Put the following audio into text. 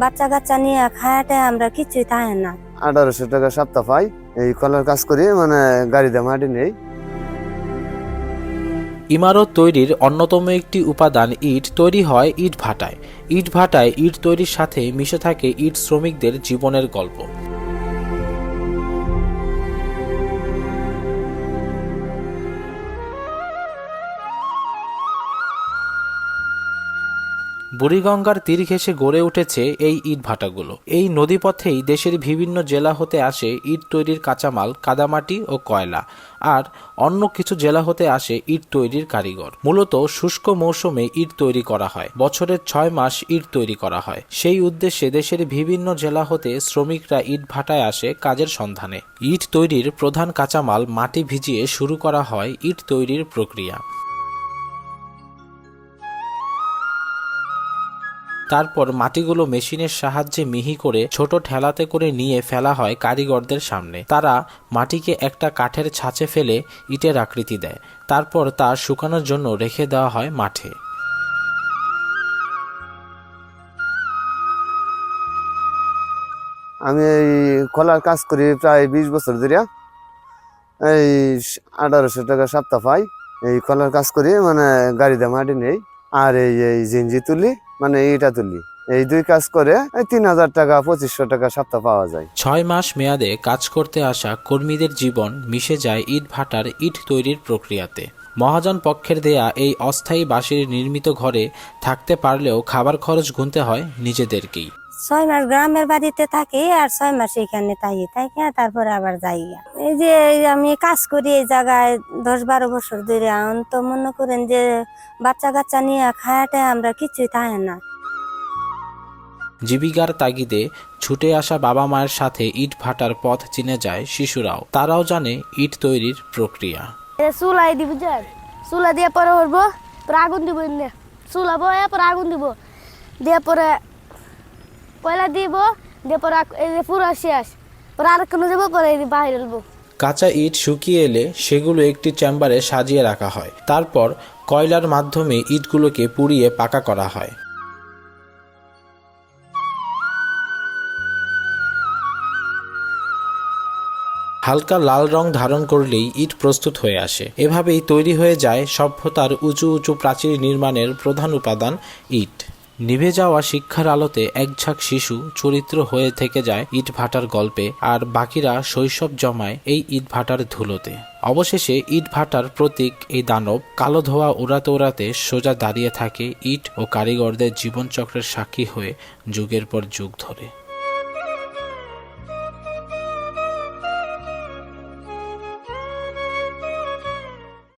বাচ্চা কাচ্চা নিয়ে খায়াটা আমরা কিছুই থাকে না। আঠারোশো টাকা সপ্তাহ পাই। এই কলার কাজ করি মানে গাড়িতে মাটি নেই। ইমারত তৈরির অন্যতম একটি উপাদান ইট তৈরি হয় ইট ভাটায়। ইট ভাটায় ইট তৈরির সাথে মিশে থাকে ইট শ্রমিকদের জীবনের গল্প। বুড়িগঙ্গার তীর ঘেঁষে গড়ে উঠেছে এই ইট ভাটাগুলো এই নদীপথেই দেশের বিভিন্ন জেলা হতে আসে ইট তৈরির কাঁচামাল, কাদামাটি ও কয়লা, আর অন্য কিছু জেলা হতে আসে ইট তৈরির কারিগর। মূলত শুষ্ক মৌসুমে ইট তৈরি করা হয় বছরের ছয় মাস ইট তৈরি করা হয়। সেই উদ্দেশ্যে দেশের বিভিন্ন জেলা হতে শ্রমিকরা ইট ভাটায় আসে কাজের সন্ধানে। ইট তৈরির প্রধান কাঁচামাল মাটি ভিজিয়ে শুরু করা হয় ইট তৈরির প্রক্রিয়া। তারপর মাটিগুলো মেশিনের সাহায্যে মিহি করে ছোট ঠেলাতে করে নিয়ে ফেলা হয় কারিগরদের সামনে। তারা মাটিকে একটা কাঠের ছাঁচে ফেলে ইটের আকৃতি দেয়। তারপর তা শুকানোর জন্য রেখে দেওয়া হয় মাঠে। আমি এই কলার কাজ করি প্রায় বিশ বছর ধরে এই আঠারোশো টাকা সপ্তাহ পাই। এই কলার কাজ করি মানে গাড়িতে মাটি নেই। আর এই এই জিঞ্জি তুলি মানে ইটা তুলি। এই দুই কাজ করে তিন হাজার টাকা, পঁচিশশো টাকা সপ্তাহ পাওয়া যায়। ছয় মাস মেয়াদে কাজ করতে আসা কর্মীদের জীবন মিশে যায় ইট ভাটার ইট তৈরির প্রক্রিয়াতে। মহাজন পক্ষের দেয়া এই অস্থায়ী বাঁশের নির্মিত ঘরে থাকতে পারলেও খাবার খরচ গুনতে হয় নিজেদেরকেই। ছয় মাস গ্রামের বাড়িতে থাকি আর ছয় মাস এখানে থাকি থাকি তারপরে আবার যাই। এই যে এই আমি কাজ করি এই জায়গায় দশ বারো বছর ধরে এখন তো মনে করেন যে বাচ্চা কাচ্চা নিয়ে খায়াটে আমরা কিছুই থাকে না। জীবিকার তাগিদে ছুটে আসা বাবা মায়ের সাথে ইট ভাটার পথ চিনে যায় শিশুরাও। তারাও জানে ইট তৈরির প্রক্রিয়া। এ চুলাই দিব চুলা দিয়ে পরে উঠবো পরে আগুন দিব চুলা বয়ে পরে আগুন দিব। দিয়ে পরে কয়লা দিব, দিয়ে পরে পুরো পরে আর কোনো দেবো পরে বাইরে উঠবো কাঁচা ইট শুকিয়ে এলে সেগুলো একটি চেম্বারে সাজিয়ে রাখা হয়। তারপর কয়লার মাধ্যমে ইটগুলোকে পুড়িয়ে পাকা করা হয়। হালকা লাল রং ধারণ করলেই ইট প্রস্তুত হয়ে আসে। এভাবেই তৈরি হয়ে যায় সভ্যতার উঁচু উঁচু প্রাচীর নির্মাণের প্রধান উপাদান ইট। নিভে যাওয়া শিক্ষার আলোতে একঝাঁক শিশু চরিত্র হয়ে থেকে যায় ইট ভাটার গল্পে, আর বাকিরা শৈশব জমায় এই ইট ভাটার ধুলোতে। অবশেষে ইট ভাটার প্রতীক এই দানব কালো ধোয়া উড়াতে উড়াতে সোজা দাঁড়িয়ে থাকে ইট ও কারিগরদের জীবনচক্রের সাক্ষী হয়ে যুগের পর যুগ ধরে।